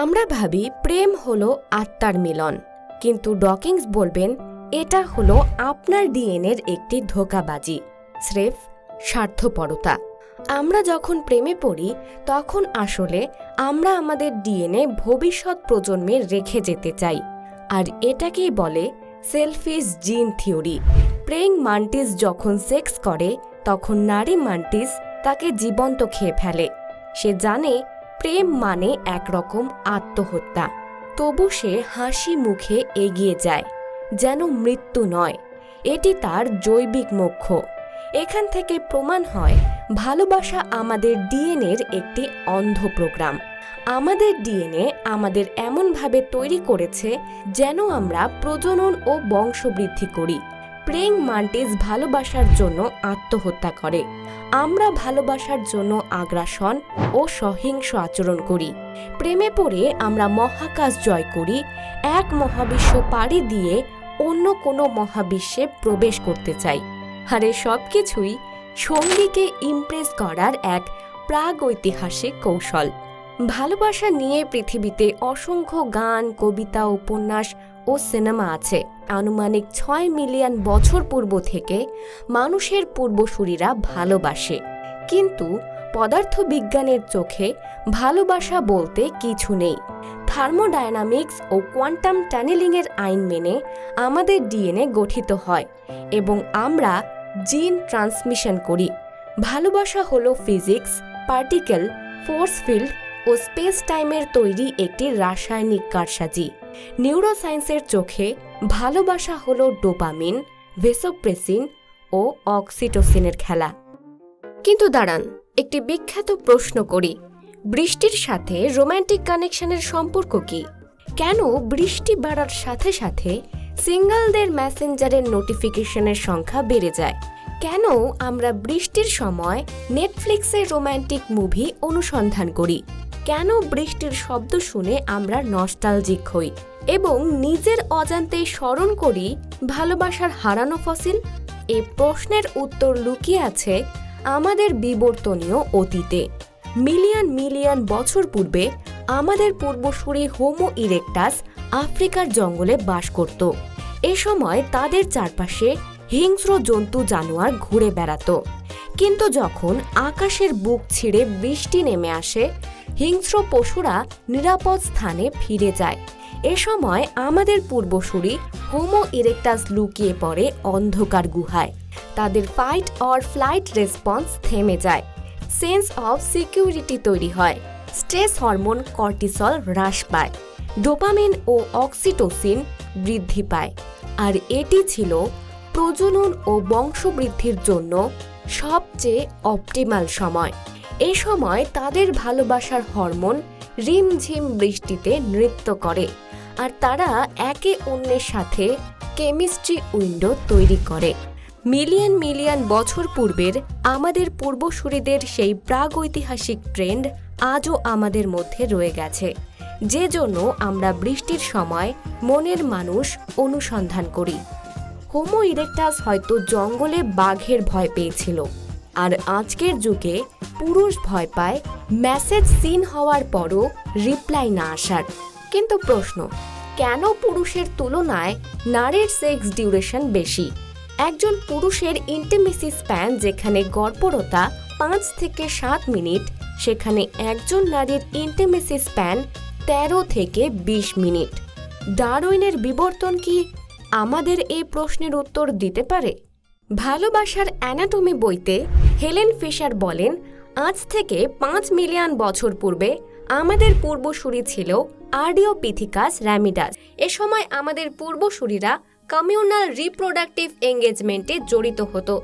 আমরা ভাবি প্রেম হলো আত্মার মিলন, কিন্তু ডকিংস বলবেন এটা হলো আপনার ডিএনএর একটি ধোকাবাজি, স্রেফ স্বার্থপরতা। আমরা যখন প্রেমে পড়ি, তখন আসলে আমরা আমাদের ডিএনএ ভবিষ্যৎ প্রজন্মে রেখে যেতে চাই, আর এটাকেই বলে সেলফিস জিন থিওরি। প্রেং মান্টিস যখন সেক্স করে, তখন নারী মান্টিস তাকে জীবন্ত খেয়ে ফেলে। সে জানে প্রেম মানে একরকম আত্মহত্যা। তবু সে হাসি মুখে এগিয়ে যায়, যেন মৃত্যু নয়। এটি তার জৈবিক মোক্ষ। এখান থেকে প্রমাণ হয়, ভালোবাসা আমাদের ডিএনএর একটি অন্ধ প্রোগ্রাম। আমাদের ডিএনএ আমাদের এমনভাবে তৈরি করেছে, যেন আমরা প্রজনন ও বংশবৃদ্ধি করি। প্রেং মান্টিস ভালোবাসার জন্য আত্মহত্যা করে। আমরা ভালোবাসার জন্য আগ্রাসন ও সহিংস আচরণ করি। প্রেমে পড়ে আমরা মহাকাশ জয় করি, এক মহাবিশ্ব পাড়ি দিয়ে অন্য কোনো মহাবিশ্বে প্রবেশ করতে চাই। আর সব কিছুই সঙ্গীকে ইমপ্রেস করার এক প্রাগৈতিহাসিক কৌশল। ভালোবাসা নিয়ে পৃথিবীতে অসংখ্য গান, কবিতা, উপন্যাস ও সিনেমা আছে। আনুমানিক ছয় মিলিয়ন বছর পূর্ব থেকে মানুষের পূর্বসূরীরা ভালোবাসে। কিন্তু পদার্থবিজ্ঞানের চোখে ভালোবাসা বলতে কিছু নেই। থার্মোডায়নামিক্স ও কোয়ান্টাম টানেলিংয়ের আইন মেনে আমাদের ডিএনএ গঠিত হয় এবং আমরা জিন ট্রান্সমিশন করি। ভালোবাসা হলো ফিজিক্স, পার্টিকেল, ফোর্স ফিল্ড ও স্পেস টাইমের তৈরি একটি রাসায়নিক কারসাজি। নিউরোসায়েন্সের চোখে ভালোবাসা হল ডোপামিন ভেসোপ্রেসিন ও অক্সিটোসিনের খেলা। কিন্তু দাঁড়ান, একটি বিখ্যাত প্রশ্ন করি, বৃষ্টির সাথে রোম্যান্টিক কানেকশনের সম্পর্ক কি? কেন বৃষ্টি বাড়ার সাথে সাথে সিঙ্গলদের মেসেঞ্জারের নোটিফিকেশনের সংখ্যা বেড়ে যায়? কেন আমরা বৃষ্টির সময় নেটফ্লিক্সে রোম্যান্টিক মুভি অনুসন্ধান করি? কেন বৃষ্টির শব্দ শুনে আমরা নস্টালজিক হই? এবং নিজের অজান্তেই স্মরণ করি ভালোবাসার হারানো ফসিল? এ প্রশ্নের উত্তর লুকিয়ে আছে আমাদের বিবর্তনীয় অতীতে। মিলিয়ন মিলিয়ন বছর পূর্বে আমাদের পূর্বসূরি হোমো ইরেকটাস আফ্রিকার জঙ্গলে বাস করত। এ সময় তাদের চারপাশে হিংস্র জন্তু জানোয়ার ঘুরে বেড়াতো। কিন্তু যখন আকাশের বুক ছিঁড়ে বৃষ্টি নেমে আসে হিংস্র পশুরা নিরাপদ স্থানে ফিরে যায়। এ সময় আমাদের পূর্বসূরি হোমো ইরেকটাস লুকিয়ে পড়ে অন্ধকার গুহায়। তাদের ফাইট অর ফ্লাইট রেসপন্স থেমে যায়। সেন্স অফ সিকিউরিটি তৈরি হয়। স্ট্রেস হরমোন কর্টিসল হ্রাস পায়। ডোপামিন ও অক্সিটোসিন বৃদ্ধি পায়। আর এটি ছিল প্রজনন ও বংশবৃদ্ধির জন্য সবচেয়ে অপটিমাল সময়। এ সময় তাদের ভালোবাসার হরমোন রিমঝিম বৃষ্টিতে নৃত্য করে আর তারা একে অন্যের সাথে কেমিস্ট্রি উইন্ডো তৈরি করে। মিলিয়ন মিলিয়ন বছর পূর্বের আমাদের পূর্বসূরিদের সেই প্রাগৈতিহাসিক ট্রেন্ড আজও আমাদের মধ্যে রয়ে গেছে, যে জন্য আমরা বৃষ্টির সময় মনের মানুষ অনুসন্ধান করি। হোমো ইরেকটাস হয়তো জঙ্গলে বাঘের ভয় পেয়েছিল, আর আজকের যুগে পুরুষ ভয় পায় মেসেজ সিন হওয়ার পরও রিপ্লাই না আসার। কিন্তু প্রশ্ন, কেন পুরুষের তুলনায় নারীর সেক্স ডিউরেশন বেশি? একজন পুরুষের ইন্টিমেসি স্প্যান যেখানে গর্ভরতা পাঁচ থেকে সাত মিনিট, সেখানে একজন নারীর ইন্টিমেসি স্প্যান তেরো থেকে বিশ মিনিট। ডারউইনের বিবর্তন কি আমাদের এই প্রশ্নের উত্তর দিতে পারে? ভালোবাসার অ্যানাটমি বইতে হেলেন ফিশার বলেন আজ থেকে পাঁচ মিলিয়ন বছর পূর্বে আমাদের পূর্বসূরি ছিল আর্ডিও পিথিকাস র্যামিডাস। এ সময় আমাদের পূর্বসূরিরা কমিউনাল রিপ্রোডাক্টিভ এঙ্গেজমেন্টে জড়িত হতো।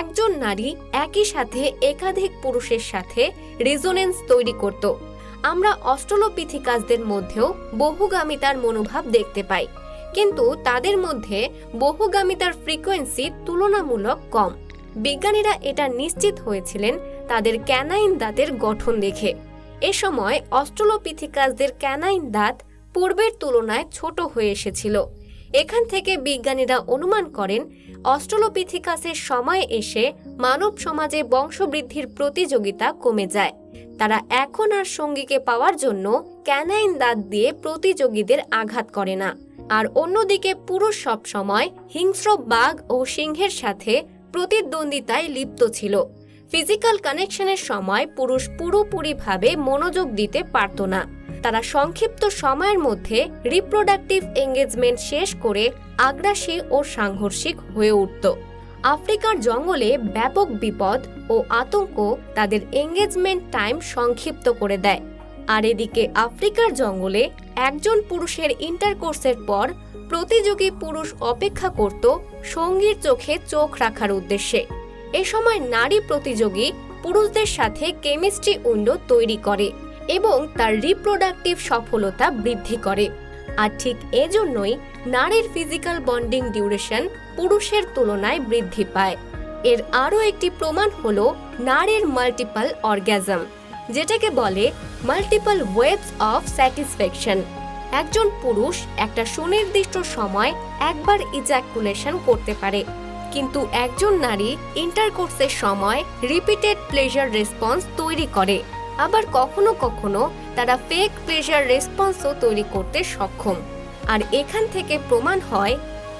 একজন নারী একই সাথে একাধিক পুরুষের সাথে রেজোনেন্স তৈরি করত। আমরা অস্ট্রোলোপিথিকাসদের মধ্যেও বহুগামিতার মনোভাব দেখতে পাই, কিন্তু তাদের মধ্যে বহুগামিতার ফ্রিকোয়েন্সি তুলনামূলক কম। বিজ্ঞানীরা এটা নিশ্চিত হয়েছিলেন তাদের ক্যানাইন দাঁতের গঠন দেখে। এ সময় অস্ট্রোলোপিথিকাসদের ক্যানাইন দাঁত পূর্বের তুলনায় ছোট হয়ে এসেছিল। এখান থেকে বিজ্ঞানীরা অনুমান করেন, অস্ট্রোলোপিথিকাসের সময় এসে মানব সমাজে বংশবৃদ্ধির প্রতিযোগিতা কমে যায়। তারা এখন আর সঙ্গীকে পাওয়ার জন্য ক্যানাইন দাঁত দিয়ে প্রতিযোগীদের আঘাত করে না। আর অন্যদিকে পুরুষ সবসময় হিংস্র বাঘ ও সিংহের সাথে প্রতিদ্বন্দ্বিতায় লিপ্ত ছিল। ফিজিক্যাল কানেকশনের সময় পুরুষ পুরোপুরিভাবে মনোযোগ দিতে পারত না। তারা সংক্ষিপ্ত সময়ের মধ্যে রিপ্রোডাক্টিভ এঙ্গেজমেন্ট শেষ করে আগ্রাসী ও সাংঘর্ষিক হয়ে উঠত। আফ্রিকার জঙ্গলে ব্যাপক বিপদ ও আতঙ্ক তাদের এঙ্গেজমেন্ট টাইম সংক্ষিপ্ত করে দেয়। আর এদিকে আফ্রিকার জঙ্গলে একজন পুরুষের ইন্টারকোর্সের পর প্রতিযোগী পুরুষ অপেক্ষা করত সঙ্গীর চোখে চোখ রাখার উদ্দেশ্যে। এ সময় নারী প্রতিযোগী পুরুষদের সাথে কেমিস্ট্রি উইন্ডো তৈরি করে এবং তার রিপ্রোডাক্টিভ সফলতা বৃদ্ধি করে। আর ঠিক এজন্যই নারীর ফিজিক্যাল বন্ডিং ডিউরেশন পুরুষের তুলনায় বৃদ্ধি পায়। এর আরও একটি প্রমাণ হল নারীর মাল্টিপল অর্গ্যাজম যেটাকে বলে মাল্টিপল ওয়েবস অফ স্যাটিসফ্যাকশন একজন পুরুষ একটা সুনির্দিষ্ট সময় একবার ইজাকুলেশন করতে পারে। কিন্তু একজন নারী ইন্টারকোর্সের সময় রিপিটেড প্লেজার রেসপন্স তৈরি করে। আবার কখনো কখনো তারা ফেক প্লেজার রেসপন্সও তৈরি করতে সক্ষম। আর এখান থেকে প্রমাণ হয়,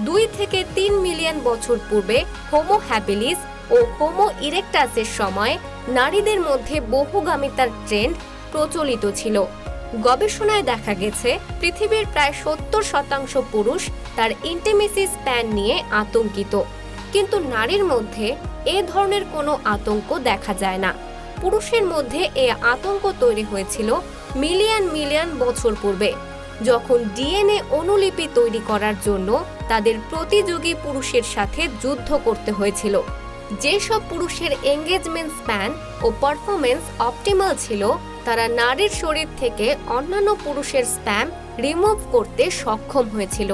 দুই থেকে তিন মিলিয়ন বছর পূর্বে হোমো হ্যাবিলিস ও হোমো ইরেকটাসের সময় নারীদের মধ্যে বহুগামিতার ট্রেন্ড প্রচলিত ছিল। গবেষণায় দেখা গেছে, পৃথিবীর প্রায় সত্তর শতাংশ পুরুষ তার ইন্টিমেসি স্প্যান নিয়ে আতঙ্কিত। কিন্তু নারীর মধ্যে এ ধরনের কোনো আতঙ্ক দেখা যায় না। পুরুষের মধ্যে এ আতঙ্ক তৈরি হয়েছিল মিলিয়ন মিলিয়ন বছর পূর্বে, যখন ডিএনএ অনুলিপি তৈরি করার জন্য তাদের প্রতিযোগী পুরুষের সাথে যুদ্ধ করতে হয়েছিল। যেসব পুরুষের এঙ্গেজমেন্ট স্প্যান ও পারফরমেন্স অপটিমাল ছিল, তারা নারীর শরীর থেকে অন্যান্য পুরুষের স্প্যাম রিমুভ করতে সক্ষম হয়েছিল।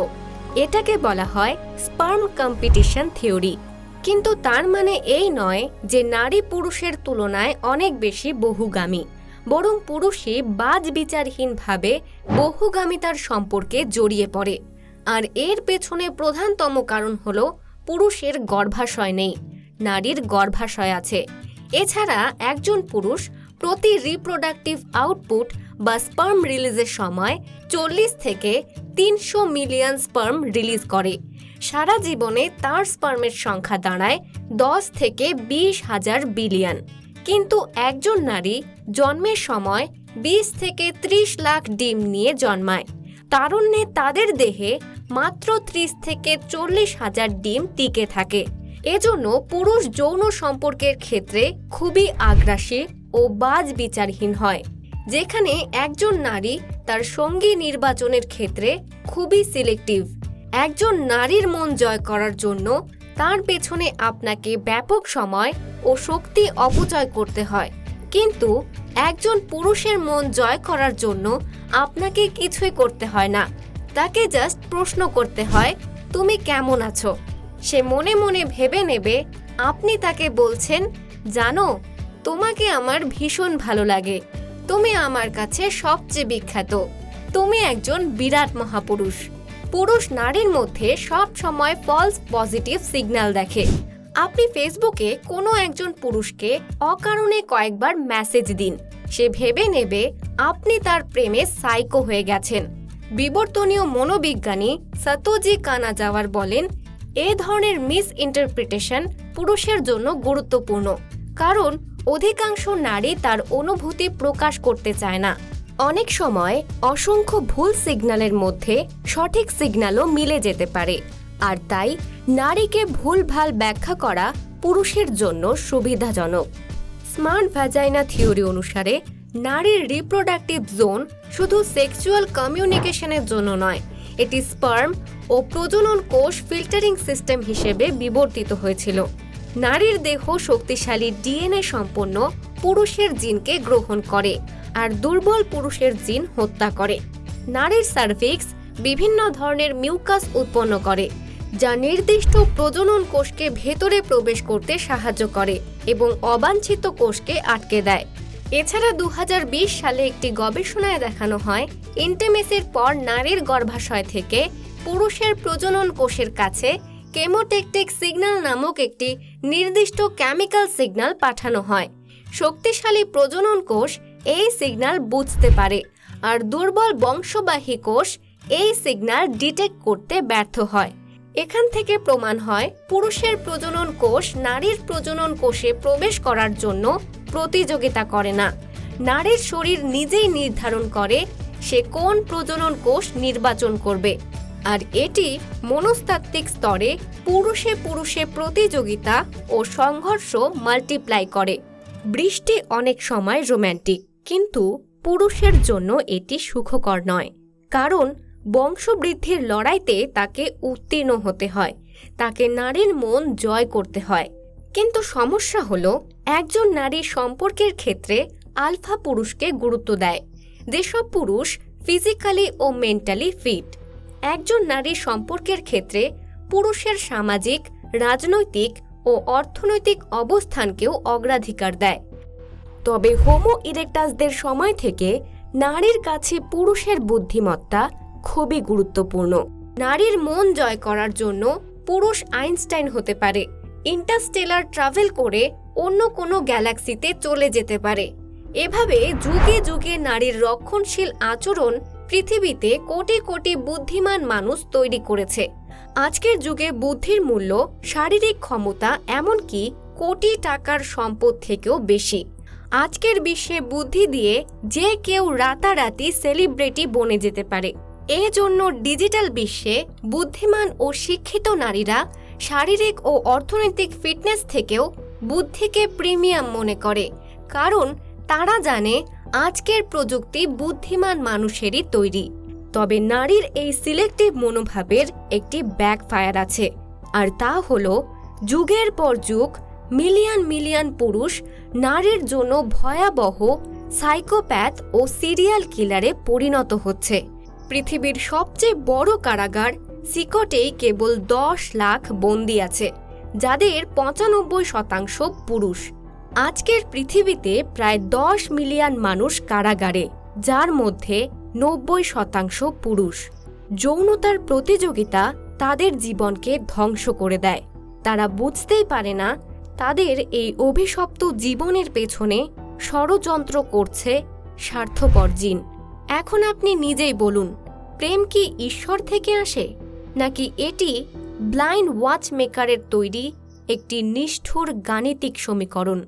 এটাকে বলা হয় স্পার্ম কম্পিটিশন থিওরি। কিন্তু তার মানে এই নয় যে নারী পুরুষের তুলনায় অনেক বেশি বহুগামী, বরং পুরুষই বাজ বিচারহীনভাবে বহুগামিতার সম্পর্কে জড়িয়ে পড়ে। আর এর পেছনে প্রধানতম কারণ হল পুরুষের গর্ভাশয় নেই, নারীর গর্ভাশয় আছে। এছাড়া একজন পুরুষ প্রতি রিপ্রোডাক্টিভ আউটপুট বা স্পার্ম রিলিজের সময় চল্লিশ থেকে তিনশো মিলিয়ন স্পার্ম রিলিজ করে। সারা জীবনে তার স্পার্মের সংখ্যা দাঁড়ায় দশ থেকে বিশ হাজার বিলিয়ন কিন্তু একজন নারী জন্মের সময় বিশ থেকে ত্রিশ লাখ ডিম নিয়ে জন্মায়। তারুণ্যে তাদের দেহে মাত্র ত্রিশ থেকে চল্লিশ হাজার ডিম টিকে থাকে। এজন্য পুরুষ যৌন সম্পর্কের ক্ষেত্রে খুবই আগ্রাসী ও বাজ বিচারহীন হয়। যেখানে একজন নারী তার সঙ্গী নির্বাচনের ক্ষেত্রে খুবই সিলেক্টিভ একজন নারীর মন জয় করার জন্য তার পেছনে আপনাকে ব্যাপক সময় ও শক্তি অপচয় করতে হয়। কিন্তু একজন পুরুষের মন জয় করার জন্য আপনাকে কিছুই করতে হয় না। তাকে জাস্ট প্রশ্ন করতে হয়, তুমি কেমন আছো? সে মনে মনে ভেবে নেবে, আপনি তাকে বলছেন, জানো, তোমাকে আমার ভীষণ ভালো লাগে। তুমি আমার কাছে সবচেয়ে বিখ্যাত। তুমি একজন বিরাট মহাপুরুষ। পুরুষ নারীর মধ্যে সব সময় ফলস পজিটিভ সিগন্যাল দেখে। আপনি ফেসবুকে কোনো একজন পুরুষকে অকারণে কয়েকবার মেসেজ দিন। সে ভেবে নেবে আপনি তার প্রেমে সাইকো হয়ে গেছেন। বিবর্তনীয় মনোবিজ্ঞানী সতোজি কানাজাওয়ার বলেন, এ ধরনের মিস ইন্টারপ্রিটেশন পুরুষের জন্য গুরুত্বপূর্ণ। কারণ অধিকাংশ নারী তার অনুভূতি প্রকাশ করতে চায় না। অনেক সময় অসংখ্য ভুল সিগন্যালের মধ্যে সঠিক সিগন্যালও মিলে যেতে পারে। আর তাই নারীকে ভুলভাল ব্যাখ্যা করা পুরুষের জন্য সুবিধাজনক। স্মার্ট ভ্যাজাইনা থিওরি অনুসারে, নারীর রিপ্রোডাক্টিভ জোন শুধু সেক্সুয়াল কমিউনিকেশনের জন্য নয়, এটি স্পার্ম ও প্রজনন কোষ ফিল্টারিং সিস্টেম হিসেবে বিবর্তিত হয়েছিল। নারীর দেহ শক্তিশালী ডিএনএ সম্পন্ন পুরুষের জিনকে গ্রহণ করে আর দুর্বল পুরুষের জিন হত্যা করে। নারীর সার্ভিক্স বিভিন্ন ধরনের মিউকাস উৎপন্ন করে, যা নির্দিষ্ট প্রজনন কোষকে ভেতরে প্রবেশ করতে সাহায্য করে এবং অবাঞ্ছিত কোষকে আটকে দেয়। এছাড়া দু হাজার বিশ সালে একটি গবেষণায় দেখানো হয়, ইন্টেমেসির পর নারীর গর্ভাশয় থেকে পুরুষের প্রজনন কোষের কাছে কেমোটেকটিক সিগন্যাল নামক একটি নির্দিষ্ট কেমিক্যাল সিগন্যাল পাঠানো হয়। শক্তিশালী প্রজনন কোষ এই সিগন্যাল বুঝতে পারে আর দুর্বল বংশবাহী কোষ এই সিগন্যাল ডিটেক্ট করতে ব্যর্থ হয়। এখান থেকে প্রমাণ হয়, পুরুষের প্রজনন কোষ নারীর প্রজনন কোষে প্রবেশ করার জন্য প্রতিযোগিতা করে না। নারীর শরীর নিজেই নির্ধারণ করে, সে কোন প্রজনন কোষ নির্বাচন করবে। আর এটি মনস্তাত্ত্বিক স্তরে পুরুষে পুরুষে প্রতিযোগিতা ও সংঘর্ষ মাল্টিপ্লাই করে। বৃষ্টি অনেক সময় রোম্যান্টিক, কিন্তু পুরুষের জন্য এটি সুখকর নয়, কারণ বংশবৃদ্ধির লড়াইতে তাকে উত্তীর্ণ হতে হয়, তাকে নারীর মন জয় করতে হয়। কিন্তু সমস্যা হলো, একজন নারী সম্পর্কের ক্ষেত্রে আলফা পুরুষকে গুরুত্ব দেয়, যেসব পুরুষ ফিজিক্যালি ও মেন্টালি ফিট। একজন নারী সম্পর্কের ক্ষেত্রে পুরুষের সামাজিক, রাজনৈতিক ও অর্থনৈতিক অবস্থানকেও অগ্রাধিকার দেয়। তবে হোমো ইরেকটাসদের সময় থেকে নারীর কাছে পুরুষের বুদ্ধিমত্তা খুবই গুরুত্বপূর্ণ। নারীর মন জয় করার জন্য পুরুষ আইনস্টাইন হতে পারে, ইন্টারস্টেলার ট্রাভেল করে অন্য কোনো গ্যালাক্সিতে চলে যেতে পারে। এভাবে যুগে যুগে নারীর রক্ষণশীল আচরণ পৃথিবীতে কোটি কোটি বুদ্ধিমান মানুষ তৈরি করেছে। আজকের যুগে বুদ্ধির মূল্য, শারীরিক ক্ষমতা এমনকি কোটি টাকার সম্পদ থেকেও বেশি। আজকের বিশ্বে বুদ্ধি দিয়ে যে কেউ রাতারাতি সেলিব্রিটি বনে যেতে পারে। এজন্য ডিজিটাল বিশ্বে বুদ্ধিমান ও শিক্ষিত নারীরা শারীরিক ও অর্থনৈতিক ফিটনেস থেকেও বুদ্ধিকে প্রিমিয়াম মনে করে। কারণ তারা জানে আজকের প্রযুক্তি বুদ্ধিমান মানুষেরই তৈরি। তবে নারীর এই সিলেক্টিভ মনোভাবের একটি ব্যাকফায়ার আছে। আর তা হল, যুগের পর যুগ মিলিয়ন মিলিয়ন পুরুষ নারীর জন্য ভয়াবহ সাইকোপ্যাথ ও সিরিয়াল কিলারে পরিণত হচ্ছে। পৃথিবীর সবচেয়ে বড় কারাগার সিকটেই কেবল দশ লাখ বন্দি আছে, যাদের পঁচানব্বই শতাংশ পুরুষ। আজকের পৃথিবীতে প্রায় দশ মিলিয়ন মানুষ কারাগারে, যার মধ্যে নব্বই শতাংশ পুরুষ। যৌনতার প্রতিযোগিতা তাদের জীবনকে ধ্বংস করে দেয়। তারা বুঝতেই পারে না তাদের এই অভিশপ্ত জীবনের পেছনে ষড়যন্ত্র করছে স্বার্থপর জিন। এখন আপনি নিজেই বলুন, প্রেম কি ঈশ্বর থেকে আসে? নাকি এটি ব্লাইন্ড ওয়াচ মেকারের তৈরি একটি নিষ্ঠুর গাণিতিক সমীকরণ?